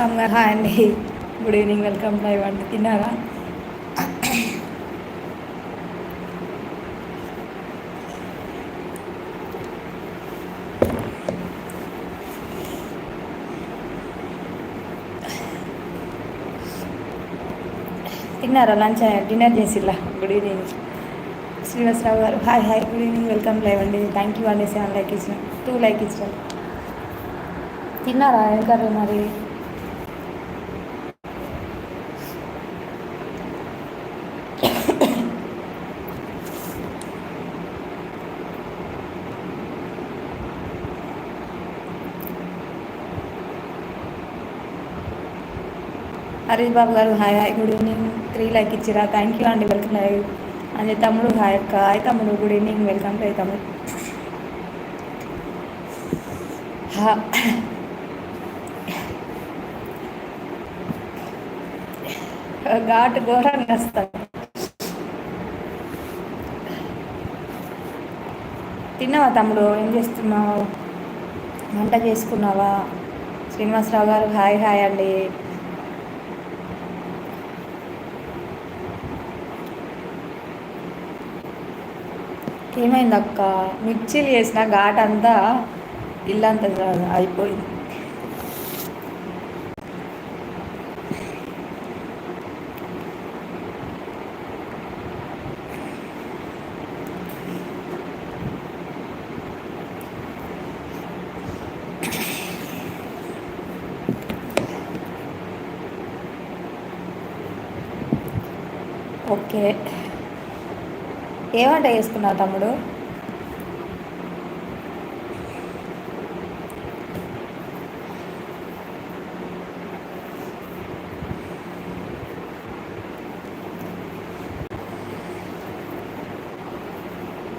Welcome. Hi అండి. Good evening. Welcome live అండి తిన్నారా? తిన్నారా? Lunch dinner చేసిల్లా good evening. Srinivasarao garu. Hi hi. Good evening. Welcome live అండి thank you అనేసి seven like ఇచ్చిన two like ఇచ్చిన తిన్నారా? ఏం కర్రీ మరి? Harish Babu garu hi hi good evening. Three like ఇచ్చిరా. థ్యాంక్ యూ అండి వెల్కమ్ లైవ్. అని తమ్ముడు హాయ్ అక్క. హాయ్ తమ్ముడు గుడ్ ఈవినింగ్ వెల్కమ్ టు తమ్ముడు. ఘాట్ ఘోరంగా వస్తాం తిన్నావా తమ్ముడు? ఏం చేస్తున్నావు? వంట చేసుకున్నావా? శ్రీనివాసరావు గారు హాయ్ హాయ్ అండి. ఏమైంది అక్క మిర్చీలు చేసిన ఘాట్ అంతా ఇల్లంతా అయిపోయింది. ఓకే ఏమంట చేసుకున్నావు తమ్ముడు?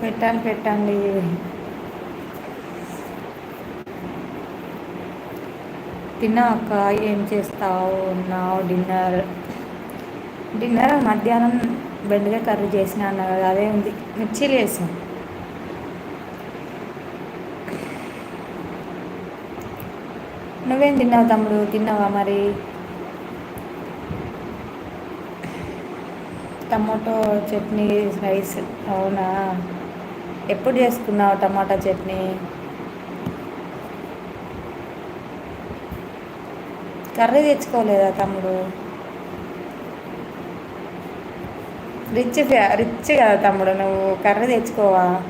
పెట్టాను పెట్టండి. తిన్నా ఏం చేస్తావు? ఉన్నావు? డిన్నర్. డిన్నర్ మధ్యాహ్నం బెండకాయ కర్రీ చేసిన అన్న కదా అదే ఉంది. మిర్చీలు వేసాం. నువ్వేం తిన్నావు తమ్ముడు? తిన్నావా మరి? టమాటో చట్నీ రైస్ అవునా? ఎప్పుడు చేసుకున్నావు టమాటా చట్నీ? కర్రీ తెచ్చుకోలేదా తమ్ముడు? రిచ్ ఫ్యా- రిచ్ కదా తమ్ముడు నువ్వు కర్రీ తెచ్చుకోవా?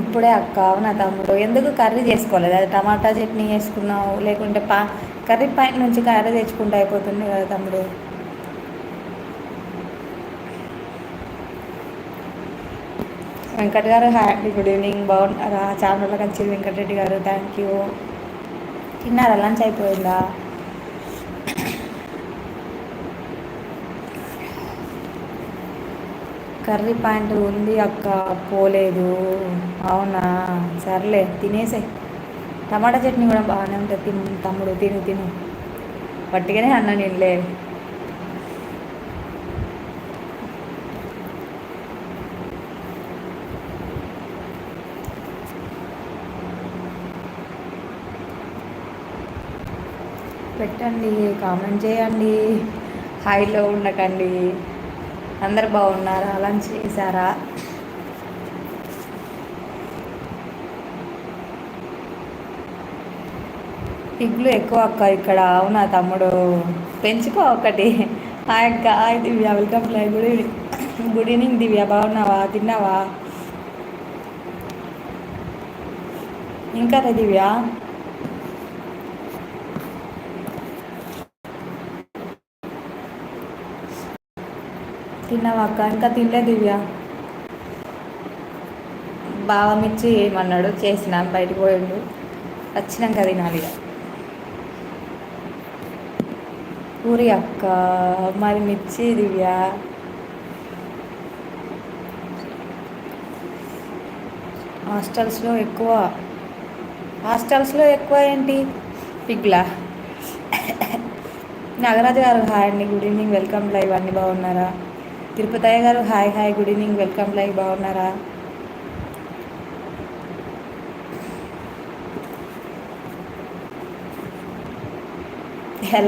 ఇప్పుడే అక్క అవునా తమ్ముడు. ఎందుకు కర్రీ చేసుకోలేదు? అది టమాటా చట్నీ వేసుకున్నావు లేకుంటే పా కర్రీ పైన నుంచి కర్రీ తెచ్చుకుంటే అయిపోతుంది కదా తమ్ముడు. వెంకట్ గారు హ్యాపీ గుడ్ ఈవినింగ్. బాగున్నారా? చాలా కంచి వెంకటరెడ్డి గారు థ్యాంక్ యూ తిన్నారా? లంచ్ అయిపోయిందా? కర్రీ పాయింట్ ఉంది అక్క పోలేదు. అవునా? సర్లే తినేసే. టమాటా చట్నీ కూడా బాగానే ఉంటుంది తిను తమ్ముడు తిను తిను. పట్టిగానే అన్న నేనులే పెట్టండి కామెంట్ చేయండి. హైలో ఉండకండి. అందరు బాగున్నారా? లంచ్ చేశారా? పిగ్లు ఎక్కువ అక్క ఇక్కడ. అవునా తమ్ముడు? పెంచుకో ఒకటి. ఆ అక్క. Divya. Welcome live good evening good evening Divya. బాగున్నావా? తిన్నావా? ఇంకా దివ్య? తిన్నావా ఇంకా తినలే దివ్య. బావ మిర్చి ఏమన్నాడు? చేసిన బయటకు పోయిండు. వచ్చినాక తినాలి పూరి అక్క మరి మిర్చి దివ్య. హాస్టల్స్లో ఎక్కువ. హాస్టల్స్లో ఎక్కువ ఏంటి? పిగ్లా. నాగరాజు గారు హాయ్ అండి. Good evening. వెల్కమ్ లైవ్ అన్ని బాగున్నారా? తిరుపతయ్య గారు hi hi good evening welcome live బాగున్నారా?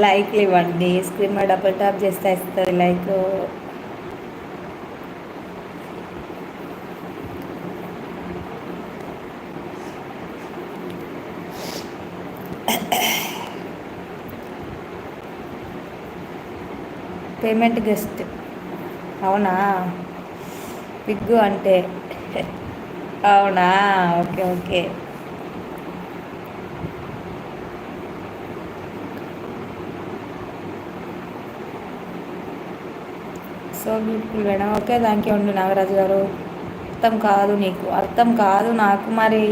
లైక్లు ఇవ్వండి స్క్రీన్ మీద డబుల్ టాప్ చేస్తే ఇస్తుంది లైక్. Payment guest. అవునా? పిగ్గు అంటే. అవునా? Okay okay. So beautiful madam. Okay thank you అండి నాగరాజు గారు. అర్థం కాదు నీకు. అర్థం కాదు నాకు మరి.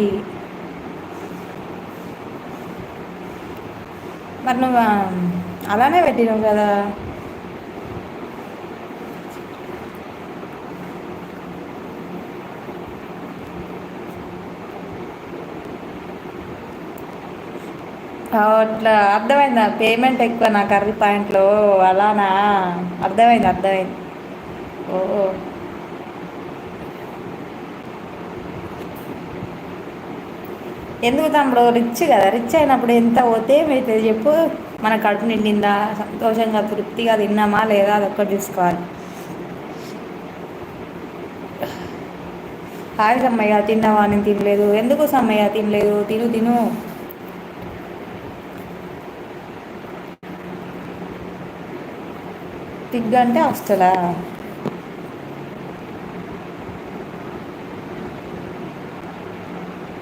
మరి నువ్వు అలానే పెట్టినావు కదా. అట్లా అర్థమైందా? పేమెంట్ ఎక్కువ నా కర్రీ పాయింట్లో అలానా? అర్థమైంది అర్థమైంది. ఓ ఎందుకు తమ్ముడు? రిచ్ కదా. రిచ్ అయినప్పుడు ఎంత పోతే ఏమైతుంది చెప్పు. మన కడుపు నిండిందా? సంతోషంగా తృప్తిగా తిన్నామా? లేదా? అది ఒక్కటి చూసుకోవాలి. హాయ్ సమ్మయ్య. తిన్నావా? నేను తినలేదు. ఎందుకు సమ్మయ్య? తినలేదు. తిను తిను. పిగ్ అంటే హాస్టలా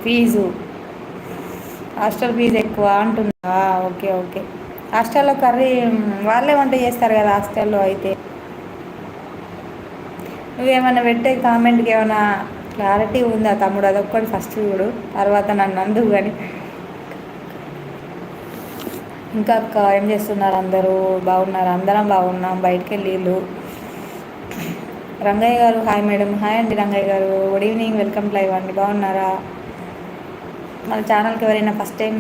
ఫీజు. హాస్టల్ ఫీజు ఎక్కువ అంటున్నా. Okay okay. హాస్టల్లో కర్రీ వాళ్ళే వంట చేస్తారు కదా హాస్టల్లో అయితే. నువ్వేమైనా పెట్టే కామెంట్కి ఏమైనా క్లారిటీ ఉందా తమ్ముడు? అదొక్కటి ఫస్ట్ చూడు. తర్వాత నన్ను అందు కానీ ఇంకా అక్క ఏం చేస్తున్నారు అందరూ? బాగున్నారు? అందరం బాగున్నాం. బయటికి వెళ్ళిళ్ళు. రంగయ్య గారు హాయ్ మేడం. హాయ్ అండి రంగయ్య గారు. Good evening. వెల్కమ్ లైవ్ అండి. బాగున్నారా? మన ఛానల్కి ఎవరైనా ఫస్ట్ టైం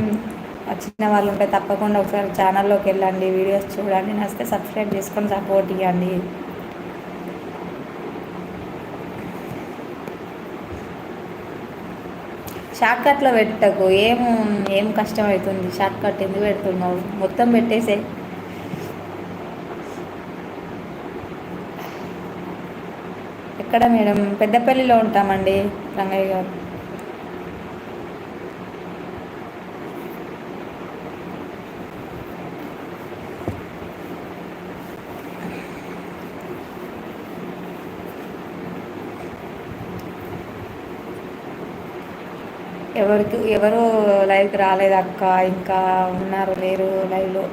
వచ్చిన వాళ్ళు ఉంటే తప్పకుండా ఒకసారి ఛానల్లోకి వెళ్ళండి. వీడియోస్ చూడండి. నచ్చితే సబ్స్క్రైబ్ చేసుకొని సపోర్ట్ ఇవ్వండి. షార్ట్ కట్లో పెట్టకు ఏం ఏం కష్టం అవుతుంది షార్ట్ కట్ ఎందుకు పెడుతున్నావు? మొత్తం పెట్టేసే. ఎక్కడ మేడం? పెద్దపల్లిలో ఉంటామండి రంగయ్య గారు. ఎవరికి ఎవరు లైవ్కి రాలేదు అక్క ఇంకా ఉన్నారు లేరు లైవ్లో.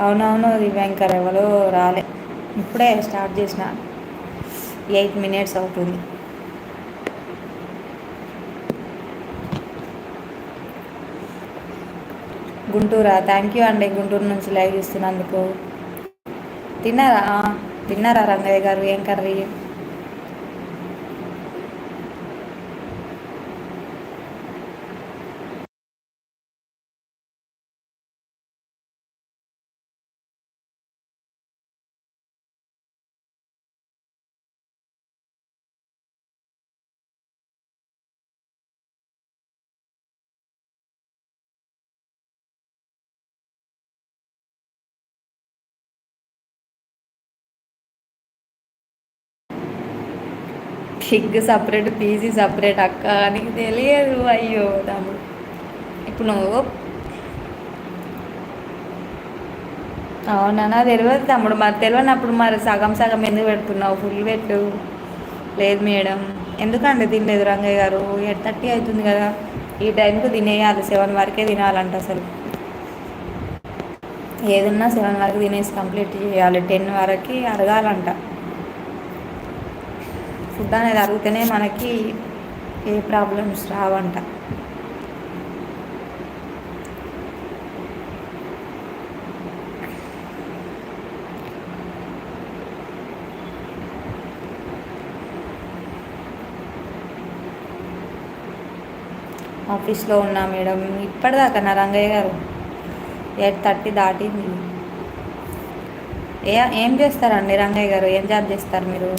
అవునవును దివ్యాంకర్ ఎవరు రాలే. ఇప్పుడే స్టార్ట్ చేసిన. ఎయిట్ మినిట్స్ అవుతుంది. గుంటూరా? థ్యాంక్ యూ అండి గుంటూరు నుంచి లైవ్ ఇస్తున్నందుకు. తిన్నారా? తిన్నారా రంగయ్య గారు? ఏం కర్రీ? కిగ్ సపరేట్ పీజీ సపరేట్ అక్క నీకు తెలియదు. అయ్యో తమ్ముడు ఇప్పుడు నువ్వు అవునా? తెలియదు తమ్ముడు. మరి తెలియనప్పుడు మరి సగం సగం ఎందుకు పెడుతున్నావు? ఫుల్ పెట్టు. లేదు మేడం. ఎందుకండి తినలేదు రంగయ్య గారు? ఎయిట్ థర్టీ అవుతుంది కదా. ఈ టైంకు తినేయాలి. సెవెన్ వరకే తినాలంట అసలు. ఏదన్నా సెవెన్ వరకు తినేసి కంప్లీట్ చేయాలి. టెన్ వరకు అడగాలంట ఫుడ్ అనేది అడిగితేనే మనకి ఏ ప్రాబ్లమ్స్ రావంట. ఆఫీస్లో ఉన్నా మేడం ఇప్పటిదాకా నా రంగయ్య గారు ఎయిట్ థర్టీ దాటింది. ఏ ఏం చేస్తారండి రంగయ్య గారు? ఏం జాబ్ చేస్తారు మీరు?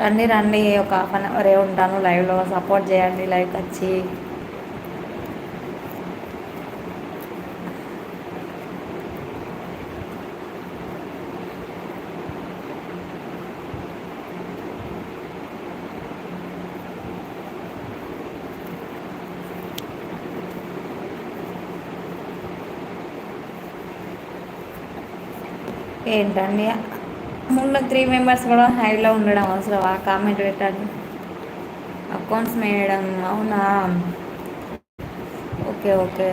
రండి రండి ఒక హాఫ్ అన్ అవరే ఉంటాను లైవ్లో. సపోర్ట్ చేయండి లైవ్కి వచ్చి ఏంటండి? ముందు త్రీ మెంబర్స్ కూడా హైలో ఉండడం అవసరం. ఆ కామెంట్ పెట్టండి. అకౌంట్స్ మేడం అవునా? Okay okay.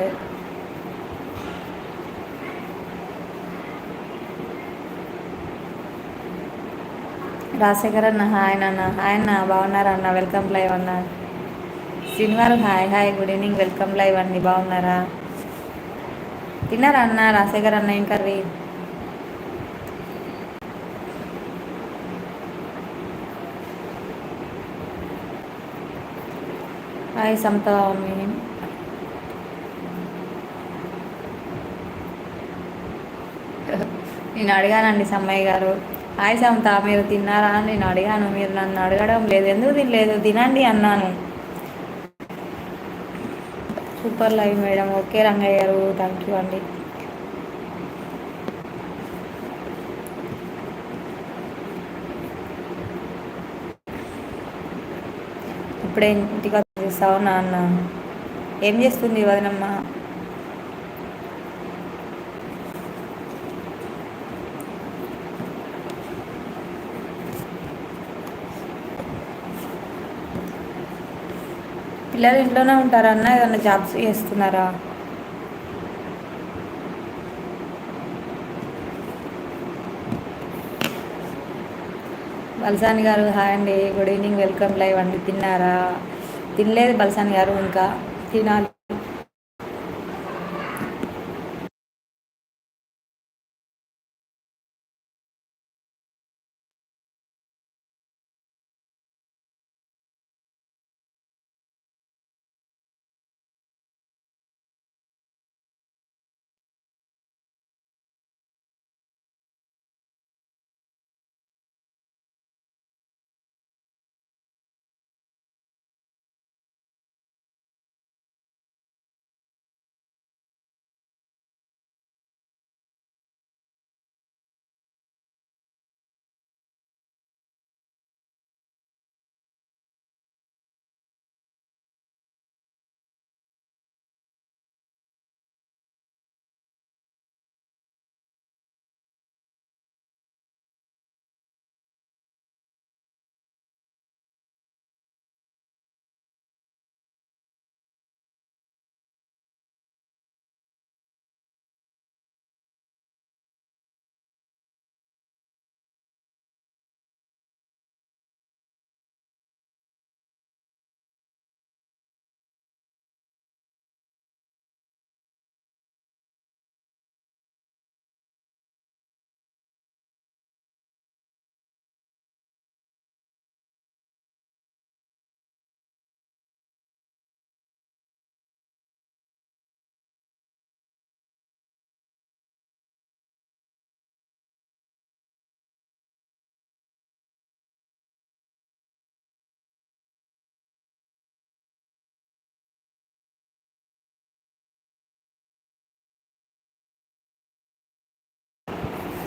రాజశేఖర్ అన్న హాయ్ నాన్న. హాయ్ అన్న బాగున్నారా అన్న? వెల్కమ్ లైవ్ అన్న. శ్రీనివారు hi hi good evening welcome live అండి. బాగున్నారా? తిన్నారా అన్న? రాజశేఖర్ అన్న ఏం కర్రీ? హాయ్ సమత నేను అడిగానండి సమ్మయ్య గారు హాయ్ సమత మీరు తిన్నారా? అని నేను అడిగాను మీరు నన్ను అడగడం లేదు ఎందుకు తినలేదు? తినండి అన్నాను. Super live madam okay Rangaiah గారు థ్యాంక్ యూ అండి. ఇప్పుడే ఇంటికి అవునా నాన్న? ఏం చేస్తుంది వదనమ్మ? పిల్లలు ఇంట్లోనే ఉంటారా అన్న? ఏదైనా జాబ్స్ చేస్తున్నారా? బల్సాని గారు హాయ్ అండి. Good evening. వెల్కమ్ లైవ్ అండి. తిన్నారా? తినలేదు బలసాని గారు ఇంకా తినాలి.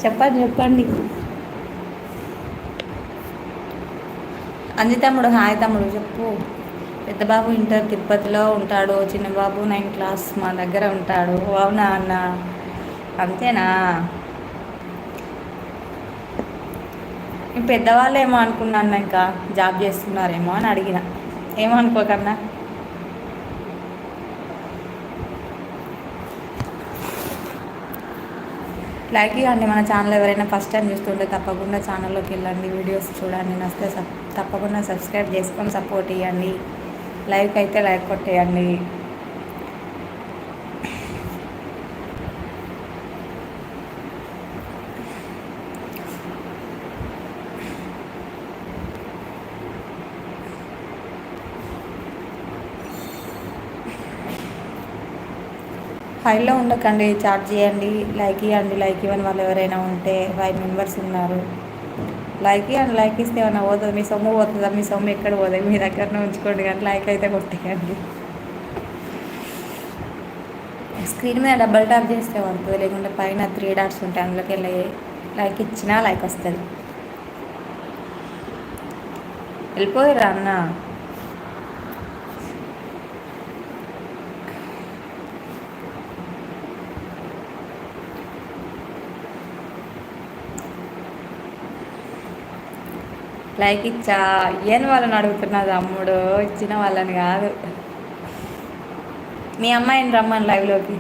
చెప్పండి చెప్పండి. అంది తమ్ముడు హాయ్ తమ్ముడు చెప్పు. పెద్ద బాబు ఇంటర్ తిరుపతిలో ఉంటాడు చిన్న బాబు నైన్ క్లాస్ మా దగ్గర ఉంటాడు. అవునా అన్న? అంతేనా? పెద్దవాళ్ళు ఏమో అనుకున్నాను ఇంకా జాబ్ చేస్తున్నారేమో అని అడిగిన. ఏమనుకోకన్నా? లైక్ ఇవ్వండి మన ఛానల్ ఎవరైనా ఫస్ట్ టైం చూస్తుంటే తప్పకుండా ఛానల్లోకి వెళ్ళండి. వీడియోస్ చూడండి. నస్తే తప్పకుండా సబ్స్క్రైబ్ చేసుకొని సపోర్ట్ ఇవ్వండి లైక్ అయితే లైక్ కొట్టేయండి. హైలో ఉండకండి చార్జ్ చేయండి లైక్ ఇవ్వండి లైక్ ఇవ్వని వాళ్ళు ఎవరైనా ఉంటే ఫైవ్ మెంబర్స్ ఉన్నారు. లైక్ ఇవ్వండి లైక్ ఇస్తే ఏమైనా పోతుంది? మీ సొమ్ము పోతుందా? మీ సొమ్ము ఎక్కడ పోతుంది? మీ దగ్గరనే ఉంచుకోండి కానీ లైక్ అయితే కొట్టేయండి. స్క్రీన్ మీద డబల్ ట్యాప్ చేస్తే పడుతుంది లేకుంటే పైన త్రీ డాట్స్ ఉంటాయి అందులోకి వెళ్ళి లైక్ ఇచ్చినా లైక్ వస్తుంది. వెళ్ళిపోయారా అన్న. లైక్ ఇచ్చా ఏం వాళ్ళని అడుగుతున్నా తమ్ముడు ఇచ్చిన వాళ్ళని కాదు. మీ అమ్మాయిని రమ్మని లైవ్లోకి.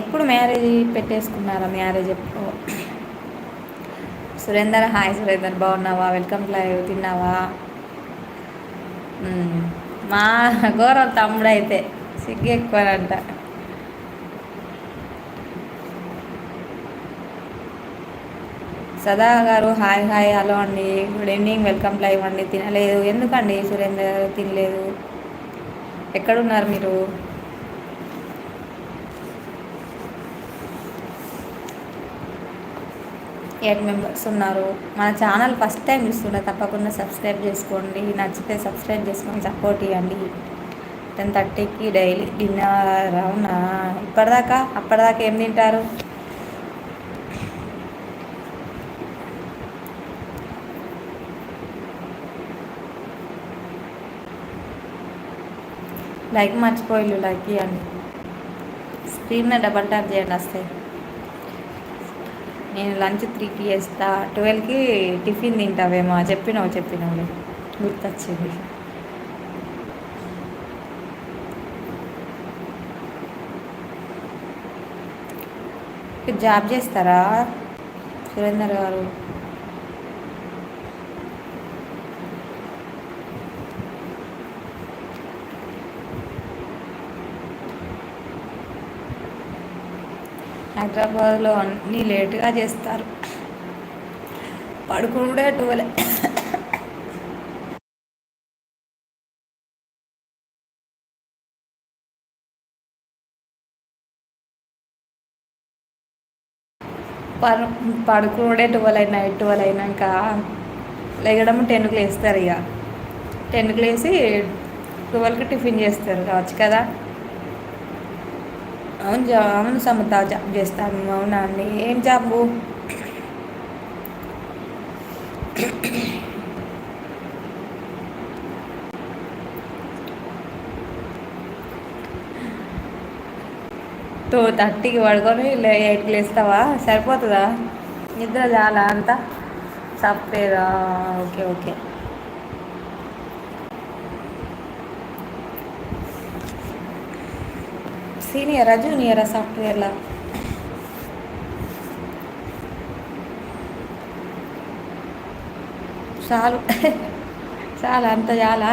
ఎప్పుడు మ్యారేజ్ పెట్టేసుకున్నారా మ్యారేజ్ ఎప్పుడు? సురేందర్ హాయ్ సురేందర్ బాగున్నావా? వెల్కమ్ లైవ్ తిన్నావా? మా గౌరవ తమ్ముడు అయితే సిగ్గు ఎక్కువనంట సదా గారు హాయ్ హాయ్ హలో అండి. గుడ్ ఈవినింగ్ వెల్కమ్ లైవ్ అండి. తినలేదు. ఎందుకండి సురేందర్ తినలేదు? ఎక్కడున్నారు మీరు? ఎయిట్ మెంబర్స్ ఉన్నారు. మన ఛానల్ ఫస్ట్ టైం చూస్తుండే తప్పకుండా సబ్స్క్రైబ్ చేసుకోండి. నచ్చితే సబ్స్క్రైబ్ చేసుకొని సపోర్ట్ ఇవ్వండి. టెన్ థర్టీకి డైలీ డిన్నర్ అవునా? ఇప్పటిదాకా? అప్పటిదాకా ఏం తింటారు? లైక్ మర్చిపోయిల్లు లైక్ ఇవ్వండి స్క్రీన్ డబల్ ట్యాప్ చేయండి వస్తాయి నేను లంచ్ త్రీకి చేస్తా. ట్వెల్వ్కి టిఫిన్ తింటావేమో చెప్పినావు చెప్పినావు గుర్తొచ్చింది. జాబ్ చేస్తారా? సురేందర్ గారు. హైదరాబాద్లో అన్నీ లేటుగా చేస్తారు. పడుకుంటే ట్వెల్వ్ పడు పడుకునే ట్వెల్వ్ అయినా ట్వెల్వ్ అయినాక లేగడం టెన్కి లేస్తారు ఇక టెన్కి లేసి ట్వెల్వ్కి టిఫిన్ చేస్తారు కావచ్చు కదా. అవును జా అవును సమత జాబ్ చేస్తాను. అవునా అండి? ఏం జాబు? టూ థర్టీకి పడుకొని ఎయిట్కి లేస్తావా? సరిపోతుందా? నిద్ర చాలా అంత? సాఫ్ట్వేర్? Okay okay. సీనియరా జూనియరా సాఫ్ట్వేర్లా? చాలు. చాలా అంత చాలా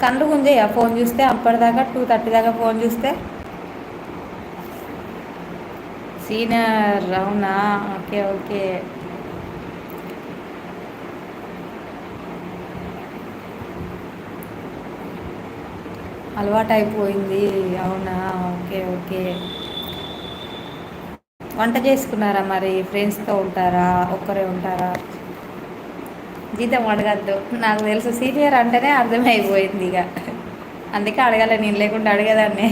కళ్ళు గుంజయ్యా ఫోన్ చూస్తే అప్పటిదాకా టూ థర్టీ దాకా ఫోన్ చూస్తే. సీనియర్ అవునా ఓకే ఓకే. అలవాటు అయిపోయింది అవునా? Okay okay. వంట చేసుకున్నారా మరి? ఫ్రెండ్స్తో ఉంటారా? ఒక్కరే ఉంటారా? జీతం అడగద్దు. నాకు తెలుసు సీనియర్ అంటేనే అర్థమైపోయింది ఇక. అందుకే అడగాల నేను లేకుండా అడగదాన్ని.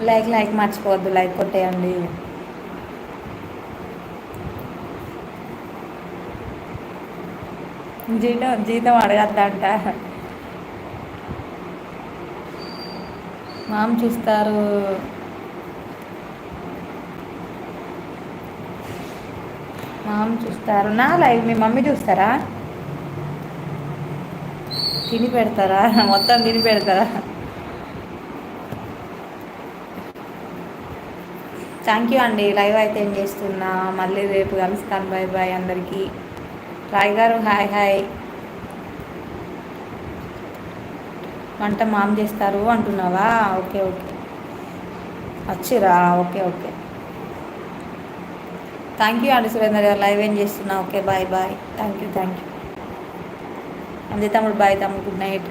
లైక్ లైక్ మర్చిపోవద్దు లైక్ కొట్టేయండి. జీతం జీతం అడగద్దంట. మామ్ చూస్తారు. మామ్ చూస్తారు? నా లైవ్ మీ మమ్మీ చూస్తారా? తిని పెడతారా? మొత్తం తిని పెడతారా? థ్యాంక్ యూ అండి. లైవ్ అయితే ఏం చేస్తున్నా? మళ్ళీ రేపు కలుస్తాను. బాయ్ బాయ్ అందరికీ. రాయ్ గారు హాయ్ హాయ్. వంట మామ్ చేస్తారు అంటున్నావా? Okay okay. వచ్చిరా? Okay okay. థ్యాంక్ యూ అండి సురేందర్ గారు. లైవ్ ఏం చేస్తున్నా okay bye bye thank you thank you అంతే తమ్ముడు బాయ్ తమ్ముడు గుడ్ నైట్